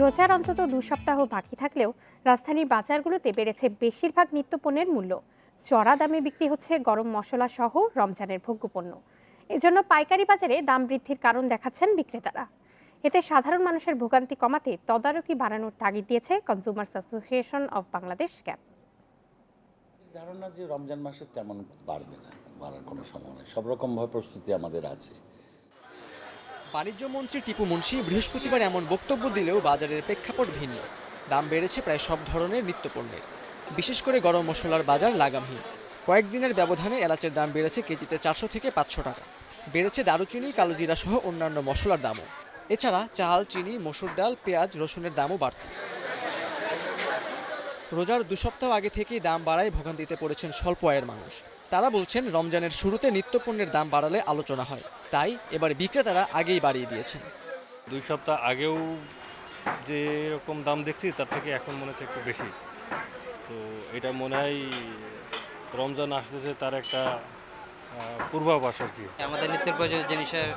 রোজার অন্তত দু সপ্তাহ বাকি থাকলেও রাজধানীর বাজারগুলোতে বেড়েছে বেশিরভাগ নিত্যপণ্যের মূল্য। চড়া দামে বিক্রি হচ্ছে গরম মশলা সহ রমজানের ভোগ্যপণ্য। এজন্য পাইকারি বাজারে দাম বৃদ্ধির কারণ দেখাচ্ছেন বিক্রেতারা। এতে সাধারণ মানুষের ভোগান্তি কমাতে তদারকি বাড়ানোর তাগিদ দিয়েছে consumers association of Bangladesh CAB ধারণা যে রমজান মাসে তেমন বাড়বে না, বাড়ার কোনো সম্ভাবনা সব রকমভাবে প্রস্তুতি আমাদের আছে। বাণিজ্য মন্ত্রী টিপু মুন্সি বৃহস্পতিবার এমন বক্তব্য দিলেও বাজারের প্রেক্ষাপট ভিন্ন। দাম বেড়েছে প্রায় সব ধরনের নিত্যপণ্যের। বিশেষ করে গরম মশলার বাজার লাগামহীন। কয়েকদিনের ব্যবধানে এলাচের দাম বেড়েছে কেজিতে চারশো থেকে পাঁচশো টাকা। বেড়েছে দারুচিনি, কালোজিরা সহ অন্যান্য মশলার দামও। এছাড়া চাল, চিনি, মসুর ডাল, পেঁয়াজ, রসুনের দামও বাড়তি রোজার দু সপ্তাহ আগে থেকেই দাম বাড়ায় ভোগান্তিতে পড়েছেন স্বল্প আয়ের মানুষ। তারা বলছেন রমজানের শুরুতে নিত্যপণ্যের দাম বাড়ালে আলোচনা হয়। তাই এবার বিক্রেতারা আগেই বাড়িয়ে দিয়েছেন। দুই সপ্তাহ আগেও যে এরকম দাম দেখছি তার থেকে এখন মনে হচ্ছে একটু বেশি। তো এটা মনে হয় রমজান আসতেছে তার একটা পূর্বাভাস আর কি। আমাদের নিত্য প্রয়োজনীয় জিনিসের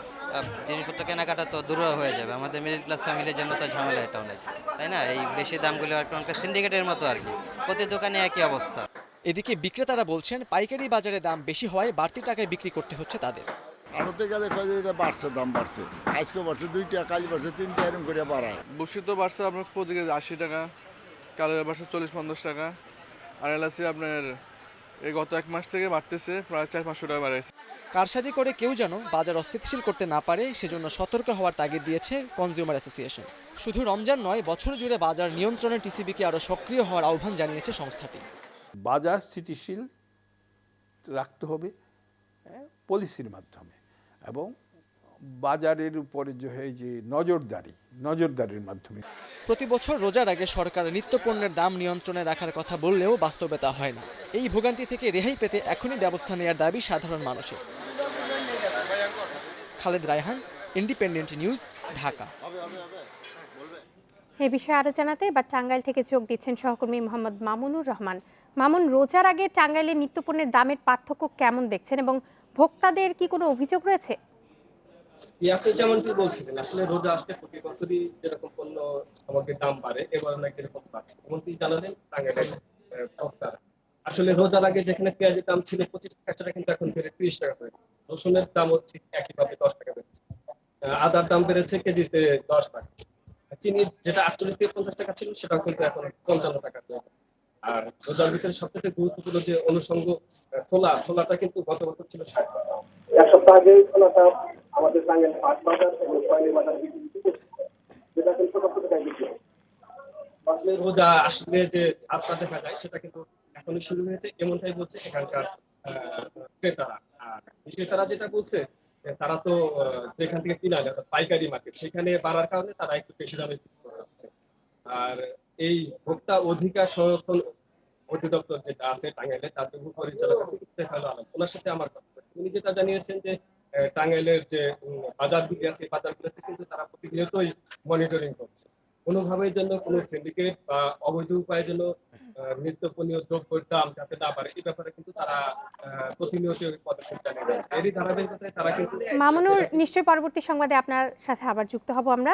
জিনিসপত্র কেনাকাটা তো দূর হয়ে যাবে। আমাদের মিডল ক্লাস ফ্যামিলির জন্য তো ঝামেলা এটা অনেক। তাই না? এই বেশি দামগুলো একটা অনেকটা সিন্ডিকেটের মতো আর কি। প্রতি দোকানে একই অবস্থা। এদিকে বিক্রেতারা বলছেন পাইকারি বাজারে দাম বেশি হওয়ায় বাড়তি টাকায় বিক্রি করতে হচ্ছে তাদের। আড়তে গেলে কয় যে এটা বাড়ছে দাম বাড়ছে। আজকে বাড়ছে দুইটা কালি বাড়ছে তিনটা এরকম করে বাড়ায়। বসি তো বাড়ছে আপনার প্রতি কেজি আশি টাকা কালের বাড়ছে চল্লিশ পঞ্চাশ টাকা। আর এলাচি আপনার এই গত এক মাস থেকে বাড়তেছে প্রায় চার পাঁচশো টাকা বাড়াইছে। কারসাজি করে কেউ যেন বাজার অস্থিতিশীল করতে না পারে সেজন্য সতর্ক হওয়ার তাগিদ দিয়েছে কনজিউমার অ্যাসোসিয়েশন শুধু রমজান নয় বছর জুড়ে বাজার নিয়ন্ত্রণে টিসিবিকে আরও সক্রিয় হওয়ার আহ্বান জানিয়েছে সংস্থাটি। বাজার স্থিতিশীল রাখতে হবে হ্যাঁ, পলিসির মাধ্যমে। এবং বাজারের উপরে যে এই যে নজরদারি নজরদারির মাধ্যমে। প্রতি বছর রোজার আগে সরকার নিত্যপণ্যের দাম নিয়ন্ত্রণে রাখার কথা বললেও বাস্তবে তা হয় না। এই ভোগান্তি থেকে রেহাই পেতে এখনই ব্যবস্থা নেওয়ার দাবি সাধারণ মানুষের। Khaled Raihan Independent news Dhaka. এ বিষয়ে আরও জানাতে এবার টাঙ্গাইল থেকে যোগ দিচ্ছেন সহকর্মী মোহাম্মদ মামুনুর রহমান। মামুন রোজার আগে টাঙ্গাইলের নিত্যপণ্যের দামের পার্থক্য কেমন দেখছেন এবং ভোক্তাদের কি কোনো অভিযোগ রয়েছে? আপনি যেমনটি বলছিলেন, আসলে রোজা আসলে প্রতি বছরই যেরকম পণ্য দাম বাড়ে, এবার নাকি এরকম বাড়ছে। এমনটি জানালেন, টাঙ্গাইলের আসলে রোজার আগে যেখানে পেঁয়াজের দাম ছিল পঁচিশ টাকা, সেটা কিন্তু এখন বেড়ে টাকা গেছে। রসুনের একইভাবে দশ টাকা বেড়েছে। আদার দাম বেড়েছে কেজিতে দশ টাকা। চিনি যেটা আটচল্লিশ থেকে পঞ্চাশ টাকা ছিল, সেটাও কিন্তু এখন পঞ্চান্ন টাকা আর রোজার ভিতরে সবথেকে গুরুত্বপূর্ণ যে অনুষঙ্গ ছোলা, ছোলাটা কিন্তু গত বছর ছিল ষাট টাকা। এক সপ্তাহ আগে আমাদের টাঙ্গাইল পাঁচ বাজার এবং কয়েলি বাজার যেটা কিন্তু বিক্রি আসলে যে যায় সেটা কিন্তু এখনই শুরু হয়েছে, এমনটাই বলছে এখানকার ক্রেতারা। ক্রেতারা যেটা বলছে তারা তো যেখান থেকে কিনা যায় পাইকারি মার্কেট সেখানে বাড়ার কারণে তারা একটু বেশি দামে আর এই ভোক্তা অধিকার সংরক্ষণ অধিদপ্তর যেটা আছে টাঙ্গাইলে, তার পরিচালক আছে ওনার সাথে আমার কথা। উনি যেটা জানিয়েছেন যে টাঙ্গাইলের যে বাজারগুলি আছে বাজারগুলোতে কিন্তু তারা প্রতিনিয়তই মনিটরিং করছে। কোনোভাবেই জন্য কোনো সিন্ডিকেট বা অবৈধ উপায়ে আহ, নিত্যপণীয় দ্রব্যের দাম যাতে না বাড়ে এই ব্যাপারে কিন্তু তারা প্রতিনিয়ত পদক্ষেপ জানিয়ে যাচ্ছে এরই ধারাবাহিকতায় তারা কিন্তু মামুনুর নিশ্চয়ই পরবর্তী সংবাদে আপনার সাথে আবার যুক্ত হব আমরা।